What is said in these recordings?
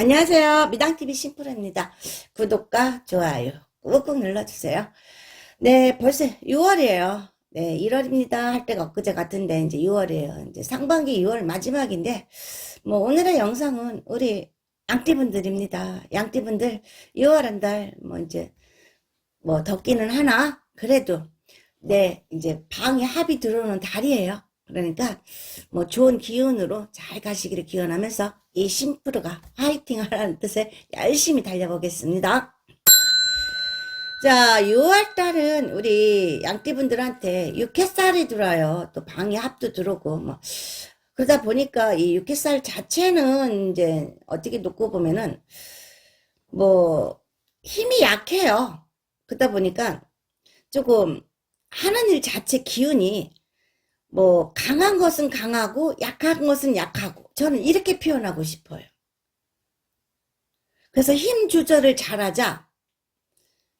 안녕하세요. 미당TV 심플입니다. 구독과 좋아요 꾹꾹 눌러주세요. 네, 벌써 6월이에요. 네, 1월입니다. 할 때가 엊그제 같은데, 이제 6월이에요. 이제 상반기 6월 마지막인데, 뭐, 오늘의 영상은 우리 양띠분들입니다. 양띠분들 6월 한 달, 뭐, 이제, 뭐, 덥기는 하나, 그래도, 네, 이제 방에 합이 들어오는 달이에요. 그러니까, 뭐, 좋은 기운으로 잘 가시기를 기원하면서, 이 심프루가 화이팅 하라는 뜻에 열심히 달려보겠습니다. 자, 6월 달은 우리 양띠분들한테 육회살이 들어요. 또 방에 합도 들어오고, 뭐. 그러다 보니까 이 육회살 자체는 이제 어떻게 놓고 보면은, 뭐, 힘이 약해요. 그러다 보니까 조금 하는 일 자체 기운이 뭐, 강한 것은 강하고 약한 것은 약하고, 저는 이렇게 표현하고 싶어요. 그래서 힘 조절을 잘하자.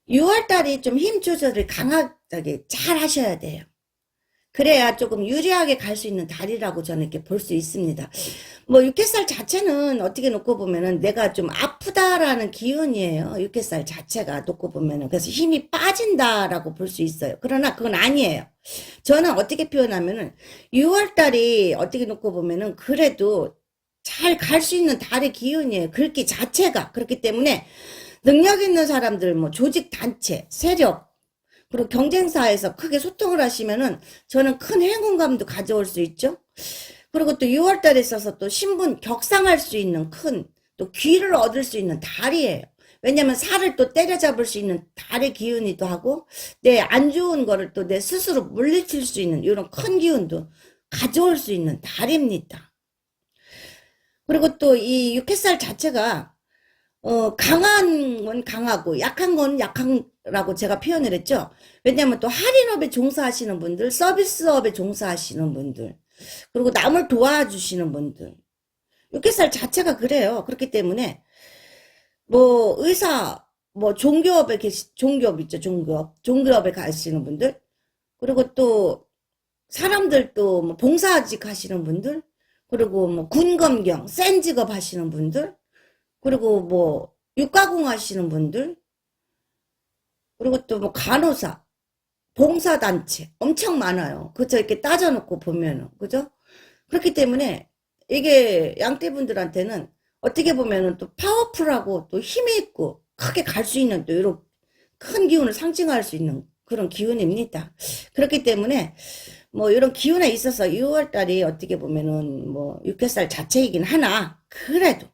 6월달이 좀 힘 조절을 강하게 잘 하셔야 돼요. 그래야 조금 유리하게 갈 수 있는 달이라고 저는 이렇게 볼 수 있습니다. 뭐 육회살 자체는 어떻게 놓고 보면은 내가 좀 아프다라는 기운이에요. 육회살 자체가 놓고 보면은 그래서 힘이 빠진다라고 볼 수 있어요. 그러나 그건 아니에요. 저는 어떻게 표현하면은 6월 달이 어떻게 놓고 보면은 그래도 잘 갈 수 있는 달의 기운이에요. 글귀 자체가 그렇기 때문에 능력 있는 사람들 뭐 조직 단체 세력 그리고 경쟁사에서 크게 소통을 하시면은 저는 큰 행운감도 가져올 수 있죠. 그리고 또 6월 달에 있어서 또 신분 격상할 수 있는 큰 또 귀를 얻을 수 있는 달이에요. 왜냐면 살을 또 때려잡을 수 있는 달의 기운이기도 하고 내 안 좋은 거를 또 내 스스로 물리칠 수 있는 이런 큰 기운도 가져올 수 있는 달입니다. 그리고 또 이 육회살 자체가 어, 강한 건 강하고 약한 건 약한 라고 제가 표현을 했죠. 왜냐하면 또 할인업에 종사하시는 분들, 서비스업에 종사하시는 분들, 그리고 남을 도와주시는 분들. 육개살 자체가 그래요. 그렇기 때문에 뭐 의사, 뭐 종교업에 계시, 종교업 있죠. 종교업. 종교업에 가시는 분들. 그리고 또 사람들 또 뭐 봉사직 하시는 분들. 그리고 뭐 군검경, 센 직업 하시는 분들. 그리고 뭐 육가공 하시는 분들 그리고 또 뭐 간호사 봉사단체 엄청 많아요. 그죠 이렇게 따져놓고 보면은 그죠? 그렇기 때문에 이게 양떼분들한테는 어떻게 보면은 또 파워풀하고 또 힘이 있고 크게 갈 수 있는 또 이런 큰 기운을 상징할 수 있는 그런 기운입니다. 그렇기 때문에 뭐 이런 기운에 있어서 6월 달이 어떻게 보면은 뭐 육개살 자체이긴 하나 그래도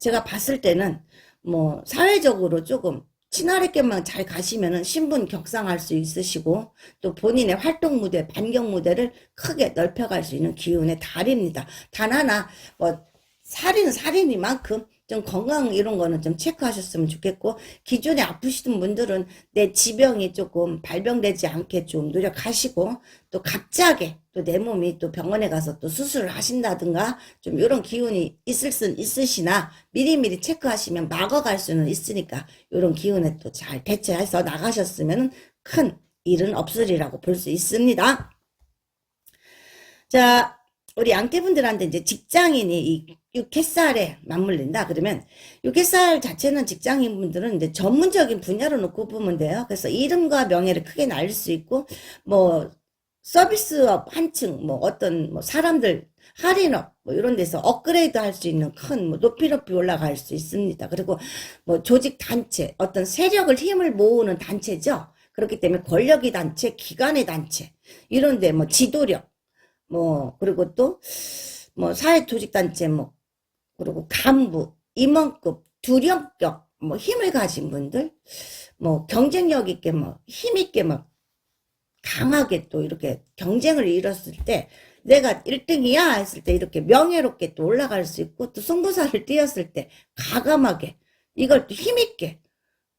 제가 봤을 때는 뭐 사회적으로 조금 친화력계만 잘 가시면은 신분 격상할 수 있으시고 또 본인의 활동 무대, 반경 무대를 크게 넓혀갈 수 있는 기운의 달입니다. 단 하나 뭐 살인 살인이만큼 좀 건강 이런 거는 좀 체크하셨으면 좋겠고 기존에 아프시던 분들은 내 지병이 조금 발병되지 않게 좀 노력하시고 또 갑자기 또 내 몸이 또 병원에 가서 또 수술을 하신다든가 좀 이런 기운이 있을 순 있으시나 미리미리 체크하시면 막아갈 수는 있으니까 이런 기운에 또 잘 대처해서 나가셨으면 큰 일은 없으리라고 볼 수 있습니다. 자, 우리 양떼분들한테 이제 직장인이 이 육개살에 맞물린다 그러면 육개살 자체는 직장인분들은 이제 전문적인 분야로 놓고 보면 돼요. 그래서 이름과 명예를 크게 날릴 수 있고 뭐 서비스업 한층 뭐 어떤 뭐 사람들 할인업 뭐 이런 데서 업그레이드 할 수 있는 큰 뭐 높이 높이 올라갈 수 있습니다. 그리고 뭐 조직 단체 어떤 세력을 힘을 모으는 단체죠. 그렇기 때문에 권력의 단체, 기관의 단체 이런데 뭐 지도력 뭐 그리고 또 뭐 사회 조직 단체 뭐 그리고 간부 임원급 두령격 뭐 힘을 가진 분들 뭐 경쟁력 있게 뭐 힘 있게 막 강하게 또 이렇게 경쟁을 이뤘을 때 내가 1등이야 했을 때 이렇게 명예롭게 또 올라갈 수 있고 또 승부사를 띄었을 때 가감하게 이걸 또 힘있게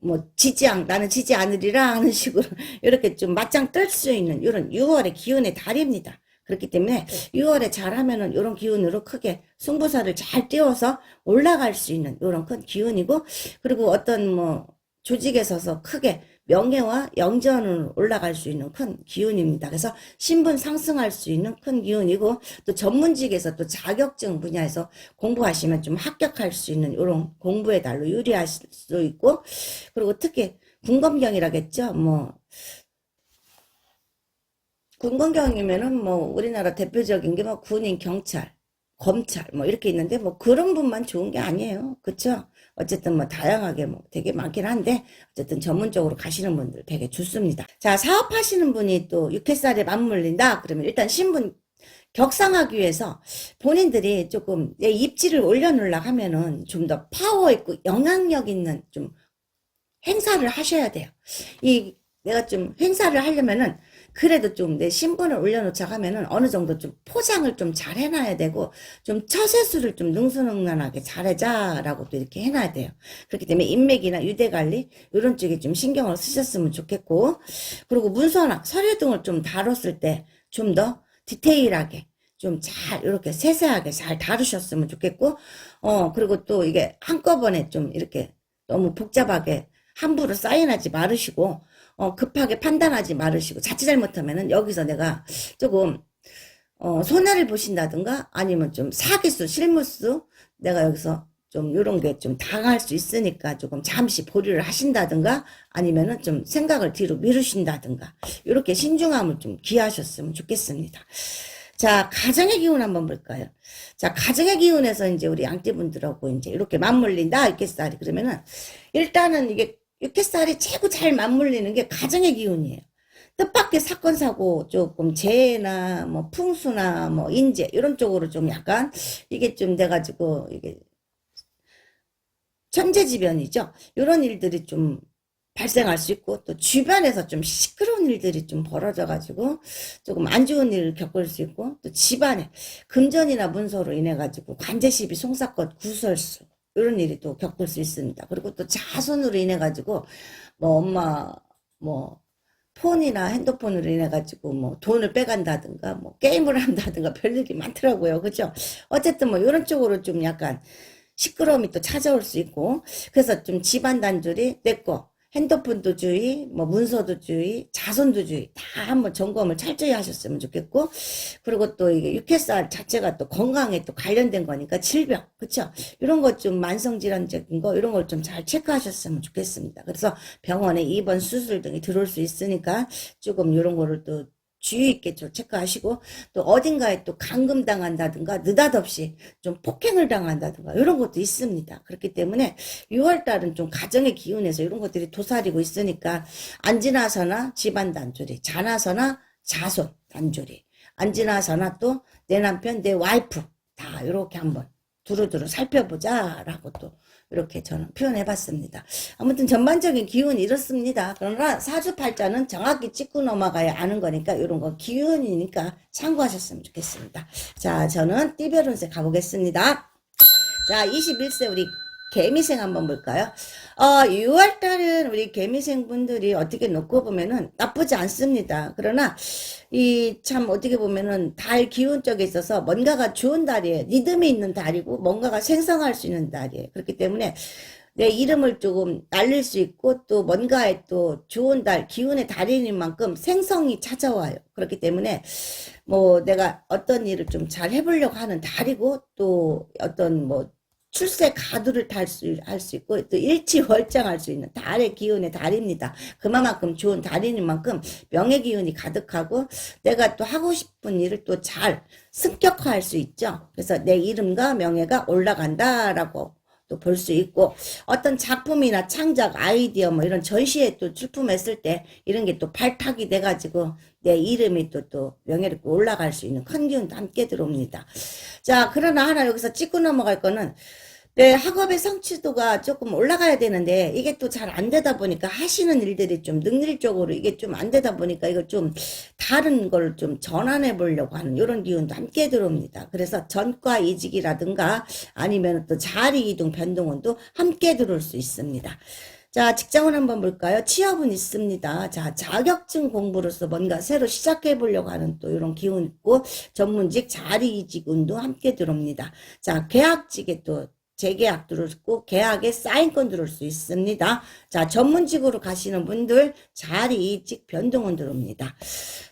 뭐 지지 않 나는 지지 않으리라 하는 식으로 이렇게 좀 맞짱 뜰 수 있는 이런 6월의 기운의 달입니다. 그렇기 때문에 6월에 잘하면은 이런 기운으로 크게 승부사를 잘 띄워서 올라갈 수 있는 이런 큰 기운이고 그리고 어떤 뭐 조직에 서서 크게 명예와 영전으로 올라갈 수 있는 큰 기운입니다. 그래서 신분 상승할 수 있는 큰 기운이고 또 전문직에서 또 자격증 분야에서 공부하시면 좀 합격할 수 있는 이런 공부의 달로 유리하실 수 있고 그리고 특히 군검경이라겠죠. 뭐 군검경이면은 뭐 우리나라 대표적인 게 뭐 군인, 경찰, 검찰 뭐 이렇게 있는데 뭐 그런 분만 좋은 게 아니에요. 그쵸? 어쨌든 뭐 다양하게 뭐 되게 많긴 한데 어쨌든 전문적으로 가시는 분들 되게 좋습니다. 자, 사업하시는 분이 또 육회살에 맞물린다. 그러면 일단 신분 격상하기 위해서 본인들이 조금 내 입지를 올려놓으려고 하면은 좀 더 파워 있고 영향력 있는 좀 행사를 하셔야 돼요. 이 내가 좀 행사를 하려면은 그래도 좀 내 신분을 올려놓자 하면은 어느 정도 좀 포장을 좀 잘 해놔야 되고 좀 처세술을 좀 능수능란하게 잘해자라고 또 이렇게 해놔야 돼요. 그렇기 때문에 인맥이나 유대 관리 이런 쪽에 좀 신경을 쓰셨으면 좋겠고 그리고 문서나 서류 등을 좀 다뤘을 때 좀 더 디테일하게 좀잘 이렇게 세세하게 잘 다루셨으면 좋겠고 어 그리고 또 이게 한꺼번에 좀 이렇게 너무 복잡하게 함부로 사인하지 말으시고 어, 급하게 판단하지 말으시고 자칫 잘못하면은 여기서 내가 조금 어, 손해를 보신다든가 아니면 좀 사기수, 실무수 내가 여기서 좀 이런 게 좀 당할 수 있으니까 조금 잠시 보류를 하신다든가 아니면은 좀 생각을 뒤로 미루신다든가 이렇게 신중함을 좀 기하셨으면 좋겠습니다. 자, 가정의 기운 한번 볼까요? 자, 가정의 기운에서 이제 우리 양띠분들하고 이제 이렇게 맞물린다, 이렇게 쌀이. 그러면은, 일단은 이게 육회살이 최고 잘 맞물리는 게 가정의 기운이에요. 뜻밖의 사건 사고 조금 재해나 뭐 풍수나 뭐 인재 이런 쪽으로 좀 약간 이게 좀 돼가지고 이게 천재지변이죠. 이런 일들이 좀 발생할 수 있고 또 주변에서 좀 시끄러운 일들이 좀 벌어져가지고 조금 안 좋은 일을 겪을 수 있고 또 집안에 금전이나 문서로 인해 가지고 관제시비 송사건 구설수 이런 일이 또 겪을 수 있습니다. 그리고 또 자손으로 인해 가지고 뭐 엄마 뭐 폰이나 핸드폰으로 인해 가지고 뭐 돈을 빼간다든가 뭐 게임을 한다든가 별일이 많더라고요. 그죠? 어쨌든 뭐 이런 쪽으로 좀 약간 시끄러움이 또 찾아올 수 있고 그래서 좀 집안 단절이 내 거 핸드폰도 주의, 뭐 문서도 주의, 자손도 주의 다 한번 점검을 철저히 하셨으면 좋겠고 그리고 또 이게 육회살 자체가 또 건강에 또 관련된 거니까 질병 그쵸 이런 것 좀 만성질환적인 거 이런 걸 좀 잘 체크하셨으면 좋겠습니다. 그래서 병원에 입원 수술 등이 들어올 수 있으니까 조금 이런 거를 또 주의 있게 좀 체크하시고 또 어딘가에 또 감금당한다든가 느닷없이 좀 폭행을 당한다든가 이런 것도 있습니다. 그렇기 때문에 6월 달은 좀 가정의 기운에서 이런 것들이 도사리고 있으니까 안 지나서나 집안 단조리, 자나서나 자손 단조리, 안 지나서나 또 내 남편, 내 와이프 다 이렇게 한번 두루두루 살펴보자라고 또 이렇게 저는 표현해 봤습니다. 아무튼 전반적인 기운이 이렇습니다. 그러나 사주팔자는 정확히 찍고 넘어가야 아는 거니까 이런 거 기운이니까 참고하셨으면 좋겠습니다. 자, 저는 띠별운세 가보겠습니다. 자, 21세 우리 개미생 한번 볼까요? 어, 6월 달은 우리 개미생 분들이 어떻게 놓고 보면은 나쁘지 않습니다. 그러나 이 참 어떻게 보면은 달 기운 쪽에 있어서 뭔가가 좋은 달이에요. 리듬이 있는 달이고 뭔가가 생성할 수 있는 달이에요. 그렇기 때문에 내 이름을 조금 날릴 수 있고 또 뭔가에 또 좋은 달, 기운의 달인 만큼 생성이 찾아와요. 그렇기 때문에 뭐 내가 어떤 일을 좀 잘 해보려고 하는 달이고 또 어떤 뭐 출세 가두를 탈 수, 할 수 있고, 또 일치월장할 수 있는 달의 기운의 달입니다. 그만큼 좋은 달인 만큼 명예 기운이 가득하고, 내가 또 하고 싶은 일을 또 잘 승격화할 수 있죠. 그래서 내 이름과 명예가 올라간다라고 또 볼 수 있고, 어떤 작품이나 창작, 아이디어, 뭐 이런 전시에 또 출품했을 때, 이런 게 또 발탁이 돼가지고, 내 이름이 또, 또 명예롭게 올라갈 수 있는 큰 기운도 함께 들어옵니다. 자, 그러나 하나 여기서 짚고 넘어갈 거는 내 학업의 성취도가 조금 올라가야 되는데 이게 또 잘 안 되다 보니까 하시는 일들이 좀 능률적으로 이게 좀 안 되다 보니까 이걸 좀 다른 걸 좀 전환해 보려고 하는 이런 기운도 함께 들어옵니다. 그래서 전과 이직이라든가 아니면 또 자리 이동 변동운도 함께 들어올 수 있습니다. 자, 직장은 한번 볼까요? 취업은 있습니다. 자, 자격증 공부로서 뭔가 새로 시작해 보려고 하는 또 이런 기운 있고, 전문직 자리 이직 운도 함께 들어옵니다. 자, 계약직에 또 재계약 들어있고 계약에 사인권 들어올 수 있습니다. 자 전문직으로 가시는 분들 자리 이직 변동은 들어옵니다.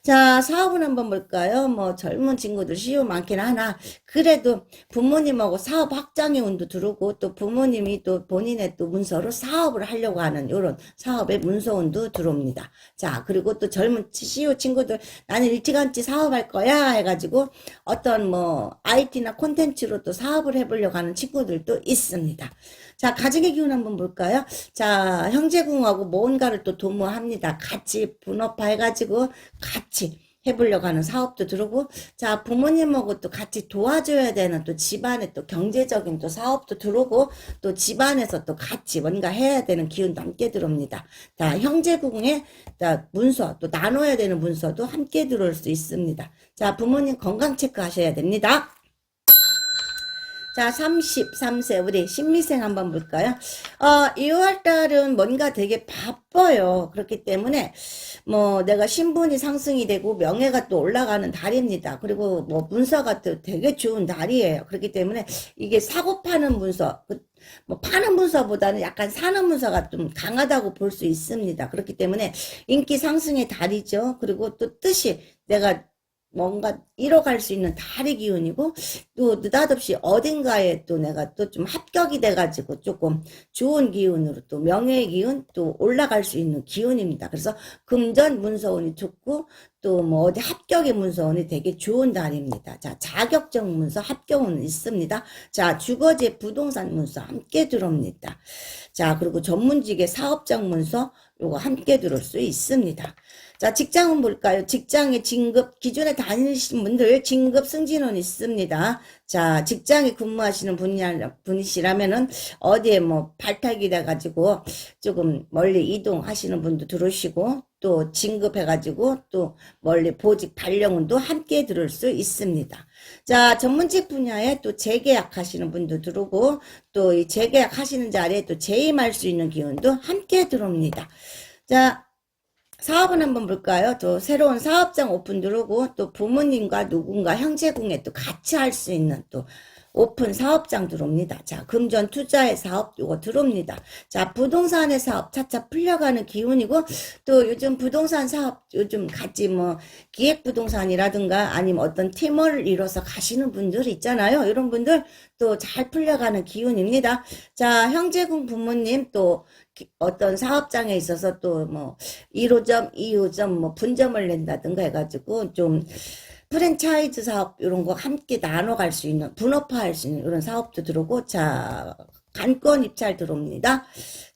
자 사업은 한번 볼까요? 뭐 젊은 친구들 시효 많긴 하나 그래도 부모님하고 사업 확장의 운도 들어오고 또 부모님이 또 본인의 또 문서로 사업을 하려고 하는 이런 사업의 문서 운도 들어옵니다. 자 그리고 또 젊은 시효 친구들 나는 일찌감치 사업할 거야 해가지고 어떤 뭐 IT나 콘텐츠로 또 사업을 해보려고 하는 친구들도 있습니다. 자, 가정의 기운 한번 볼까요? 자, 형제궁하고 뭔가를 또 도모합니다. 같이 분업화 해가지고 같이 해보려고 하는 사업도 들어오고, 자, 부모님하고 또 같이 도와줘야 되는 또 집안의 또 경제적인 또 사업도 들어오고, 또 집안에서 또 같이 뭔가 해야 되는 기운도 함께 들어옵니다. 자, 형제궁에 자, 문서, 또 나눠야 되는 문서도 함께 들어올 수 있습니다. 자, 부모님 건강 체크하셔야 됩니다. 자, 33세 우리 신미생 한번 볼까요? 어, 2월 달은 뭔가 되게 바빠요. 그렇기 때문에 뭐 내가 신분이 상승이 되고 명예가 또 올라가는 달입니다. 그리고 뭐 문서가 또 되게 좋은 달이에요. 그렇기 때문에 이게 사고 파는 문서, 그, 뭐 파는 문서보다는 약간 사는 문서가 좀 강하다고 볼 수 있습니다. 그렇기 때문에 인기 상승의 달이죠. 그리고 또 뜻이 내가 뭔가 잃어갈 수 있는 달의 기운이고 또 느닷없이 어딘가에 또 내가 또 좀 합격이 돼가지고 조금 좋은 기운으로 또 명예의 기운 또 올라갈 수 있는 기운입니다. 그래서 금전 문서운이 좋고 또 뭐 어디 합격의 문서운이 되게 좋은 달입니다. 자 자격증 문서 합격은 있습니다. 자 주거지 부동산 문서 함께 들어옵니다. 자 그리고 전문직의 사업장 문서 요거 함께 들어올 수 있습니다. 자, 직장은 볼까요? 직장에 진급, 기존에 다니시는 분들 진급 승진은 있습니다. 자, 직장에 근무하시는 분이, 분이시라면은 어디에 뭐 발탁이 돼가지고 조금 멀리 이동하시는 분도 들어오시고 또 진급해가지고 또 멀리 보직 발령운도 함께 들을 수 있습니다. 자, 전문직 분야에 또 재계약 하시는 분도 들어오고 또 이 재계약 하시는 자리에 또 재임할 수 있는 기운도 함께 들어옵니다. 자, 사업은 한번 볼까요? 또 새로운 사업장 오픈 들어오고 또 부모님과 누군가 형제궁에 또 같이 할 수 있는 또 오픈 사업장 들어옵니다. 자, 금전 투자의 사업 요거 들어옵니다. 자, 부동산의 사업 차차 풀려가는 기운이고 또 요즘 부동산 사업 요즘 같이 뭐 기획 부동산이라든가 아니면 어떤 팀을 이뤄서 가시는 분들 있잖아요. 이런 분들 또 잘 풀려가는 기운입니다. 자, 형제궁 부모님 또 어떤 사업장에 있어서 또 뭐 1호점, 2호점 뭐 분점을 낸다든가 해가지고 좀 프랜차이즈 사업 이런 거 함께 나눠 갈 수 있는 분업화할 수 있는 이런 사업도 들어오고 자 관건 입찰 들어옵니다.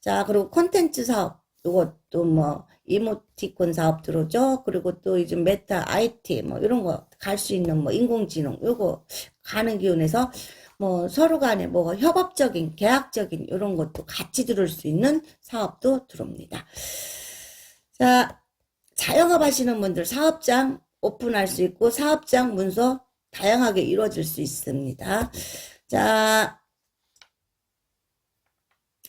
자 그리고 콘텐츠 사업 이것도 뭐 이모티콘 사업 들어오죠. 그리고 또 요즘 메타 IT 뭐 이런 거 갈 수 있는 뭐 인공지능 요거 가는 기운에서 뭐 서로 간에 뭐 협업적인 계약적인 이런 것도 같이 들을 수 있는 사업도 들어옵니다. 자 자영업 하시는 분들 사업장 오픈할 수 있고 사업장 문서 다양하게 이루어질 수 있습니다. 자,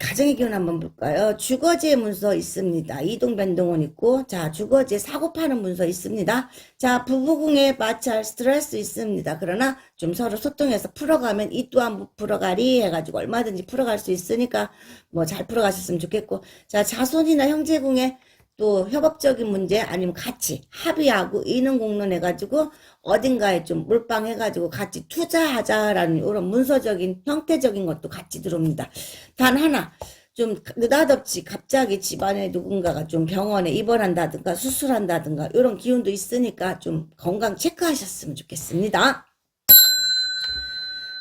가정의 기운 한번 볼까요? 주거지의 문서 있습니다. 이동 변동은 있고, 자, 주거지에 사고 파는 문서 있습니다. 자, 부부궁에 마찰 스트레스 있습니다. 그러나 좀 서로 소통해서 풀어가면 이 또한 못 풀어가리 해가지고 얼마든지 풀어갈 수 있으니까 뭐 잘 풀어가셨으면 좋겠고, 자, 자손이나 형제궁에 또 협업적인 문제 아니면 같이 합의하고 이능 공론 해가지고 어딘가에 좀 몰빵해가지고 같이 투자하자라는 이런 문서적인 형태적인 것도 같이 들어옵니다. 단 하나 좀 느닷없이 갑자기 집안에 누군가가 좀 병원에 입원한다든가 수술한다든가 이런 기운도 있으니까 좀 건강 체크하셨으면 좋겠습니다.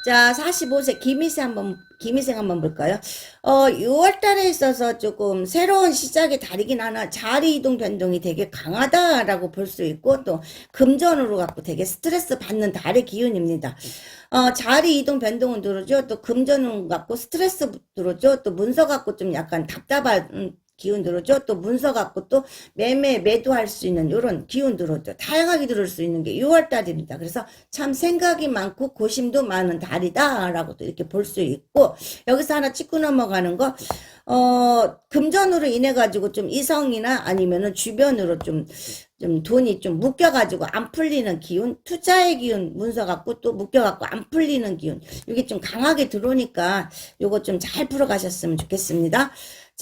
자, 45세 김희생 한번 김희생 한번 볼까요? 어, 6월 달에 있어서 조금 새로운 시작의 달이긴 하나 자리 이동 변동이 되게 강하다라고 볼 수 있고 또 금전으로 갖고 되게 스트레스 받는 달의 기운입니다. 어, 자리 이동 변동은 들어오죠. 또 금전으로 갖고 스트레스 들어오죠. 또 문서 갖고 좀 약간 답답한 음, 기운 들어오죠. 또 문서 갖고 또 매매 매도할 수 있는 이런 기운 들어오죠. 다양하게 들어올 수 있는 게 6월 달입니다. 그래서 참 생각이 많고 고심도 많은 달이다라고 또 이렇게 볼 수 있고 여기서 하나 짚고 넘어가는 거 어, 금전으로 인해 가지고 좀 이성이나 아니면은 주변으로 좀좀 돈이 좀 묶여가지고 안 풀리는 기운, 투자의 기운 문서 갖고 또 묶여갖고 안 풀리는 기운. 이게 좀 강하게 들어오니까 요거 좀 잘 풀어가셨으면 좋겠습니다.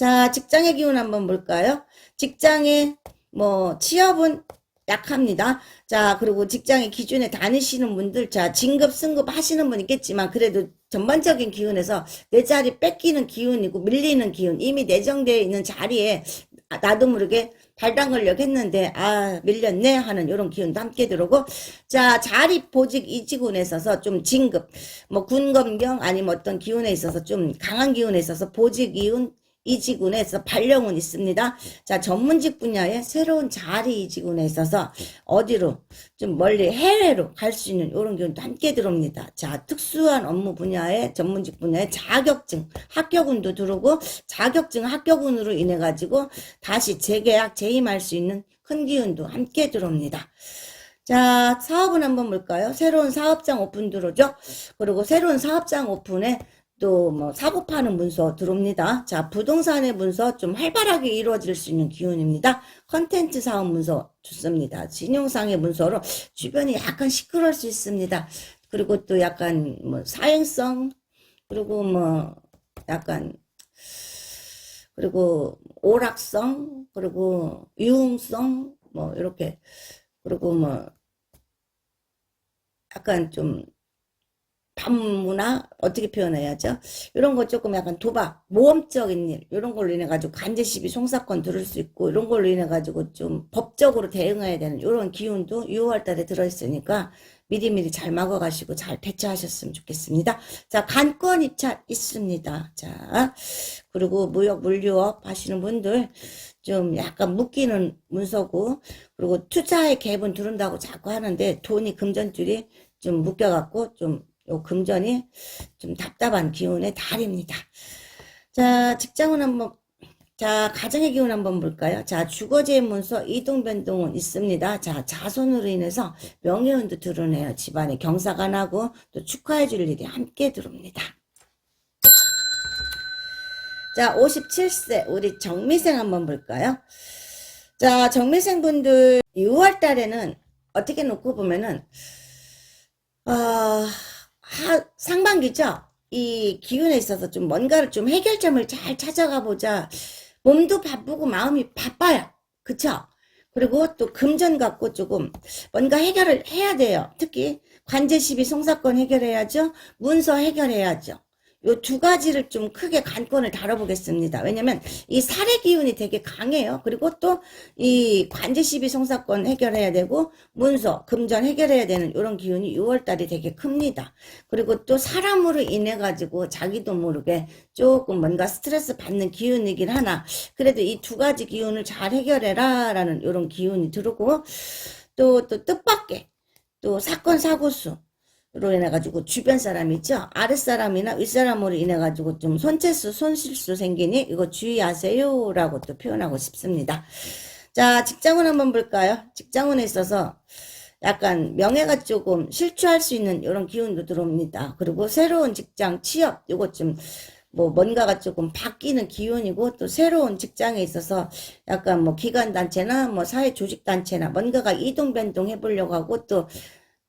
자, 직장의 기운 한번 볼까요? 직장의 뭐 취업은 약합니다. 자, 그리고 직장의 기준에 다니시는 분들, 자, 진급, 승급 하시는 분 있겠지만, 그래도 전반적인 기운에서 내 자리 뺏기는 기운이고, 밀리는 기운, 이미 내정되어 있는 자리에 아, 나도 모르게 발당걸력 했는데, 아, 밀렸네 하는 이런 기운도 함께 들어오고, 자, 자리 보직 이직운에 있어서 좀 진급, 뭐 군검경 아니면 어떤 기운에 있어서 좀 강한 기운에 있어서 보직 이운, 이직운에서 발령운 있습니다. 자, 전문직 분야에 새로운 자리 이직운에 있어서 어디로 좀 멀리 해외로 갈 수 있는 이런 기운도 함께 들어옵니다. 자, 특수한 업무 분야에 전문직 분야에 자격증, 합격운도 들어오고 자격증 합격운으로 인해 가지고 다시 재계약 재임할 수 있는 큰 기운도 함께 들어옵니다. 자, 사업은 한번 볼까요? 새로운 사업장 오픈 들어오죠? 그리고 새로운 사업장 오픈에 또 뭐 사고 파는 문서 들어옵니다. 자, 부동산의 문서 좀 활발하게 이루어질 수 있는 기운입니다. 컨텐츠 사업 문서 좋습니다. 신용상의 문서로 주변이 약간 시끄러울 수 있습니다. 그리고 또 약간 뭐 사행성 그리고 뭐 약간 그리고 오락성 그리고 유흥성 뭐 이렇게 그리고 뭐 약간 좀 반문화 어떻게 표현해야죠? 이런 거 조금 약간 도박, 모험적인 일 이런 걸로 인해 가지고 간제 시비 송사건 들을 수 있고 이런 걸로 인해 가지고 좀 법적으로 대응해야 되는 이런 기운도 6월 달에 들어 있으니까 미리미리 잘 막아가시고 잘 대처하셨으면 좋겠습니다. 자, 간권 입찰 있습니다. 자, 그리고 무역 물류업 하시는 분들 좀 약간 묶이는 문서고 그리고 투자의 갭은 들은다고 자꾸 하는데 돈이 금전줄이 좀 묶여갖고 좀 요 금전이 좀 답답한 기운의 달입니다. 자, 직장은 한번 자, 가정의 기운 한번 볼까요? 자, 주거지의 문서 이동 변동은 있습니다. 자, 자손으로 인해서 명예운도 드러내요. 집안에 경사가 나고 또 축하해 줄 일이 함께 들어옵니다. 자, 57세 우리 정미생 한번 볼까요? 자, 정미생 분들 6월 달에는 어떻게 놓고 보면은 아, 하, 상반기죠? 이 기운에 있어서 좀 뭔가를 좀 해결점을 잘 찾아가 보자. 몸도 바쁘고 마음이 바빠요. 그쵸? 그리고 또 금전 갖고 조금 뭔가 해결을 해야 돼요. 특히 관제 시비 송사건 해결해야죠. 문서 해결해야죠. 요 두 가지를 좀 크게 관건을 다뤄보겠습니다. 왜냐면 이 살의 기운이 되게 강해요. 그리고 또 이 관제 시비 송사건 해결해야 되고 문서, 금전 해결해야 되는 이런 기운이 6월 달이 되게 큽니다. 그리고 또 사람으로 인해 가지고 자기도 모르게 조금 뭔가 스트레스 받는 기운이긴 하나 그래도 이 두 가지 기운을 잘 해결해라 라는 이런 기운이 들고 또 또 뜻밖의 또 사건 사고 수 로 인해 가지고 주변 사람 있죠. 아랫사람이나 윗사람으로 인해 가지고 좀 손체수 손실수 생기니 이거 주의하세요 라고 또 표현하고 싶습니다. 자 직장운 한번 볼까요? 직장운에 있어서 약간 명예가 조금 실추할 수 있는 이런 기운도 들어옵니다. 그리고 새로운 직장 취업 이거 좀뭐 뭔가가 조금 바뀌는 기운이고 또 새로운 직장에 있어서 약간 뭐 기관 단체나 뭐 사회 조직 단체나 뭔가가 이동 변동해 보려고 하고 또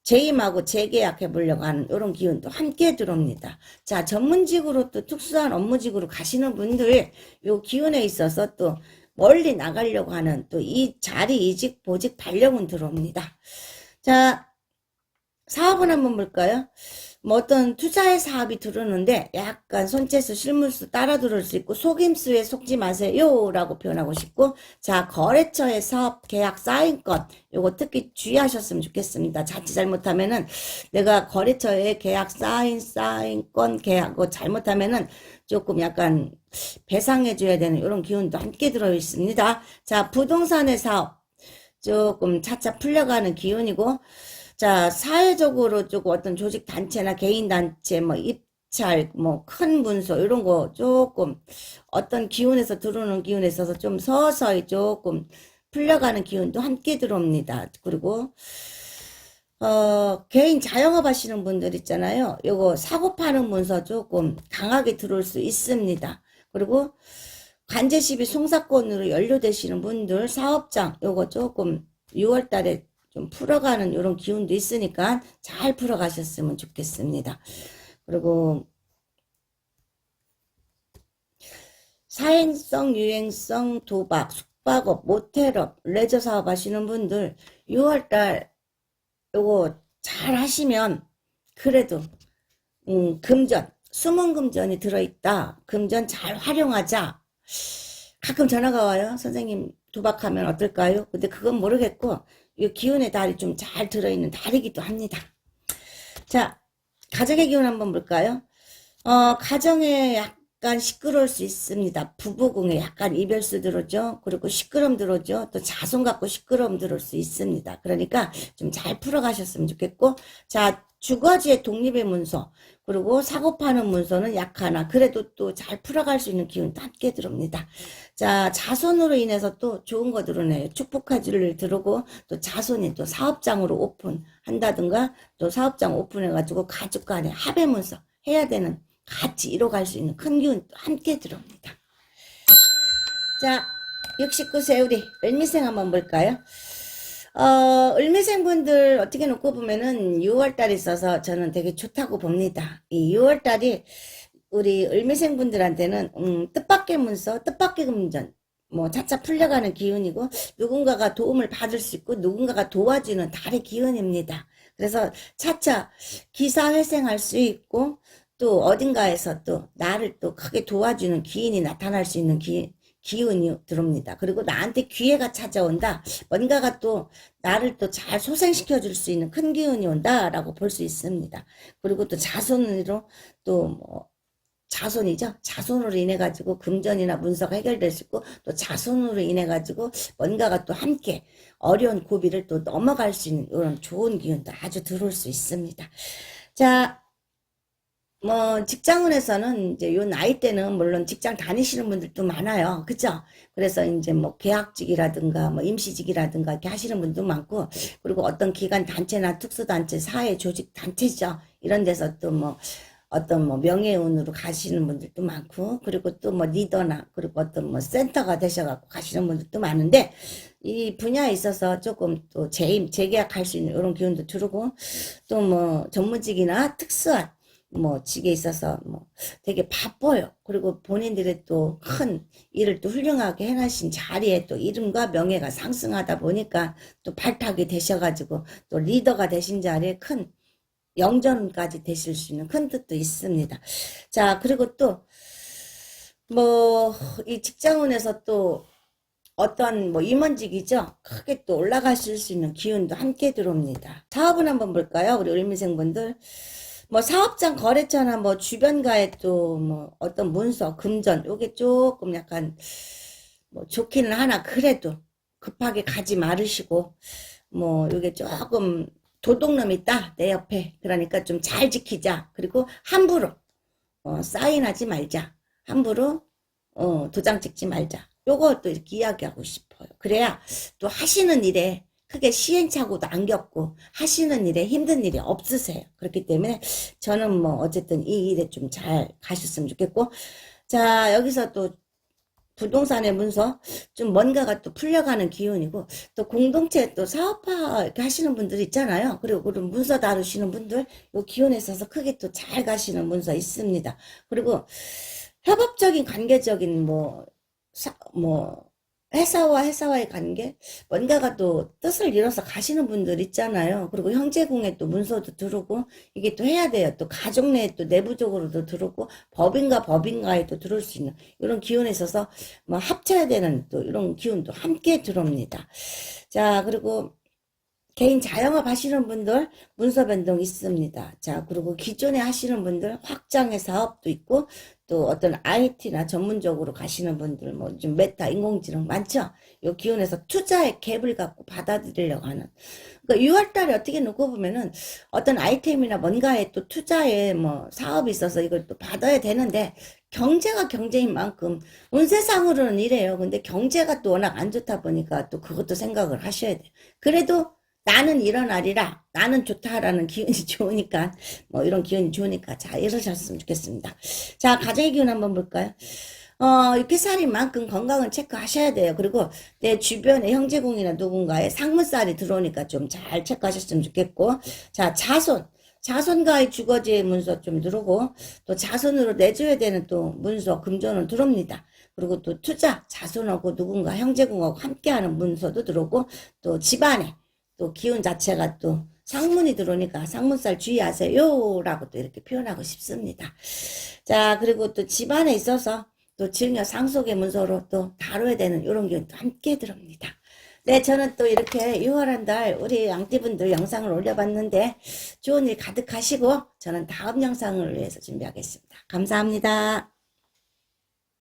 재임하고 재계약해 보려고 하는 이런 기운도 함께 들어옵니다. 자, 전문직으로 또 특수한 업무직으로 가시는 분들 요 기운에 있어서 또 멀리 나가려고 하는 또 이 자리 이직 보직 발령은 들어옵니다. 자, 사업은 한번 볼까요? 뭐 어떤 투자의 사업이 들어오는데 약간 손재수 실물수 따라 들어올 수 있고 속임수에 속지 마세요 라고 표현하고 싶고 자 거래처의 사업 계약 사인권 요거 특히 주의하셨으면 좋겠습니다. 자칫 잘못하면은 내가 거래처에 계약 사인 사인권 계약 거 잘못하면은 조금 약간 배상해 줘야 되는 이런 기운도 함께 들어 있습니다. 자 부동산의 사업 조금 차차 풀려가는 기운이고 자, 사회적으로 조금 어떤 조직 단체나 개인 단체, 뭐 입찰, 뭐 큰 문서 이런 거 조금 어떤 기운에서 들어오는 기운에 있어서 좀 서서히 조금 풀려가는 기운도 함께 들어옵니다. 그리고 어, 개인 자영업 하시는 분들 있잖아요. 요거 사고 파는 문서 조금 강하게 들어올 수 있습니다. 그리고 관제시비 송사건으로 연루되시는 분들 사업장 요거 조금 6월 달에 좀 풀어가는 이런 기운도 있으니까 잘 풀어가셨으면 좋겠습니다. 그리고 사행성, 유행성, 도박, 숙박업, 모텔업, 레저 사업 하시는 분들 6월달 요거 잘 하시면 그래도 음, 금전, 숨은 금전이 들어있다. 금전 잘 활용하자. 가끔 전화가 와요. 선생님 도박하면 어떨까요? 근데 그건 모르겠고 이 기운의 달이 좀 잘 들어있는 달이기도 합니다. 자, 가정의 기운 한번 볼까요? 어, 가정에 약간 시끄러울 수 있습니다. 부부궁에 약간 이별수 들어오죠. 그리고 시끄럼 들어오죠. 또 자손 갖고 시끄러움 들어올 수 있습니다. 그러니까 좀 잘 풀어가셨으면 좋겠고, 자, 주거지의 독립의 문서, 그리고 사고 파는 문서는 약하나, 그래도 또 잘 풀어갈 수 있는 기운도 함께 들어옵니다. 자, 자손으로 인해서 또 좋은 거 들어오네요. 축복카드를 들어오고, 또 자손이 또 사업장으로 오픈한다든가, 또 사업장 오픈해가지고 가족 간의 합의 문서 해야 되는 같이 이뤄갈 수 있는 큰 기운 또 함께 들어옵니다. 자, 69세 우리 을미생 한번 볼까요? 어, 을미생 분들 어떻게 놓고 보면은 6월 달이 있어서 저는 되게 좋다고 봅니다. 이 6월 달이 우리 을미생 분들한테는 음, 뜻밖의 문서, 뜻밖의 금전, 뭐 차차 풀려가는 기운이고 누군가가 도움을 받을 수 있고 누군가가 도와주는 달의 기운입니다. 그래서 차차 기사 회생할 수 있고 또 어딘가에서 또 나를 또 크게 도와주는 기인이 나타날 수 있는 기, 기운이 들어옵니다. 그리고 나한테 기회가 찾아온다. 뭔가가 또 나를 또 잘 소생시켜 줄 수 있는 큰 기운이 온다라고 볼 수 있습니다. 그리고 또 자손으로 또뭐 자손이죠. 자손으로 인해 가지고 금전이나 문서가 해결될 수 있고 또 자손으로 인해 가지고 뭔가가 또 함께 어려운 고비를 또 넘어갈 수 있는 이런 좋은 기운도 아주 들어올 수 있습니다. 자, 뭐 직장원에서는 이제 요 나이 때는 물론 직장 다니시는 분들도 많아요. 그죠? 그래서 이제 뭐 계약직이라든가 뭐 임시직이라든가 이렇게 하시는 분도 많고 그리고 어떤 기관 단체나 특수단체 사회 조직 단체죠. 이런 데서 또 뭐 어떤 뭐 명예운으로 가시는 분들도 많고 그리고 또 뭐 리더나 그리고 어떤 뭐 센터가 되셔 갖고 가시는 분들도 많은데 이 분야에 있어서 조금 또 재임 재계약할 수 있는 이런 기운도 들고 또 뭐 전문직이나 특수한 뭐 직에 있어서 뭐 되게 바빠요. 그리고 본인들의 또 큰 일을 또 훌륭하게 해나신 자리에 또 이름과 명예가 상승하다 보니까 또 발탁이 되셔가지고 또 리더가 되신 자리에 큰 영전까지 되실 수 있는 큰 뜻도 있습니다. 자, 그리고 또 뭐 이 직장원에서 또 어떤 뭐 임원직이죠. 크게 또 올라가실 수 있는 기운도 함께 들어옵니다. 사업은 한번 볼까요? 우리 을미생분들. 뭐 사업장 거래처나 뭐 주변가에 또 뭐 어떤 문서, 금전 요게 조금 약간 뭐 좋기는 하나 그래도 급하게 가지 말으시고 뭐 요게 조금 도둑놈 있다 내 옆에 그러니까 좀 잘 지키자. 그리고 함부로 어, 사인하지 말자. 함부로 어, 도장 찍지 말자. 또 이렇게 이야기하고 싶어요. 그래야 또 하시는 일에 크게 시행착오도 안 겪고 하시는 일에 힘든 일이 없으세요. 그렇기 때문에 저는 뭐 어쨌든 이 일에 좀 잘 가셨으면 좋겠고 자 여기서 또 부동산의 문서 좀 뭔가가 또 풀려가는 기운이고 또 공동체 또 사업화 이렇게 하시는 분들 있잖아요. 그리고 그런 문서 다루시는 분들 요 기운에 있어서 크게 또 잘 가시는 문서 있습니다. 그리고 협업적인 관계적인 뭐 사, 뭐 회사와 회사와의 관계, 뭔가가 또 뜻을 이뤄서 가시는 분들 있잖아요. 그리고 형제궁에 또 문서도 들어오고, 이게 또 해야 돼요. 또 가족 내에 또 내부적으로도 들어오고, 법인과 법인과에 또 들어올 수 있는 이런 기운에 있어서 뭐 합쳐야 되는 또 이런 기운도 함께 들어옵니다. 자, 그리고 개인 자영업 하시는 분들 문서 변동 있습니다. 자, 그리고 기존에 하시는 분들 확장의 사업도 있고 또 어떤 IT나 전문적으로 가시는 분들 뭐좀 메타 인공지능 많죠? 요 기운에서 투자의 갭을 갖고 받아들이려고 하는 그러니까 6월 달에 어떻게 놓고 보면은 어떤 아이템이나 뭔가에 또 투자에 뭐 사업이 있어서 이걸 또 받아야 되는데 경제가 경제인 만큼 운세상으로는 이래요. 근데 경제가 또 워낙 안 좋다 보니까 또 그것도 생각을 하셔야 돼요. 그래도 나는 날이라 나는 좋다라는 기운이 좋으니까 뭐 이런 기운이 좋으니까 자 이러셨으면 좋겠습니다. 자 가정의 기운 한번 볼까요? 어, 이렇게 살인 만큼 건강을 체크하셔야 돼요. 그리고 내 주변에 형제궁이나 누군가의 상문살이 들어오니까 좀 잘 체크하셨으면 좋겠고, 자, 자손. 자손과의 주거지의 문서 좀 들어오고, 또 자손으로 내줘야 되는 또 문서, 금전은 들어옵니다. 그리고 또 투자, 자손하고 누군가 형제궁하고 함께하는 문서도 들어오고, 또 집안에 또 기운 자체가 또 상문이 들어오니까 상문살 주의하세요. 라고 또 이렇게 표현하고 싶습니다. 자, 그리고 또 집안에 있어서 또 증여 상속의 문서로 또 다뤄야 되는 이런 기운도 함께 들어옵니다. 네, 저는 또 이렇게 6월 달 우리 양띠분들 영상을 올려봤는데 좋은 일 가득하시고 저는 다음 영상을 위해서 준비하겠습니다. 감사합니다.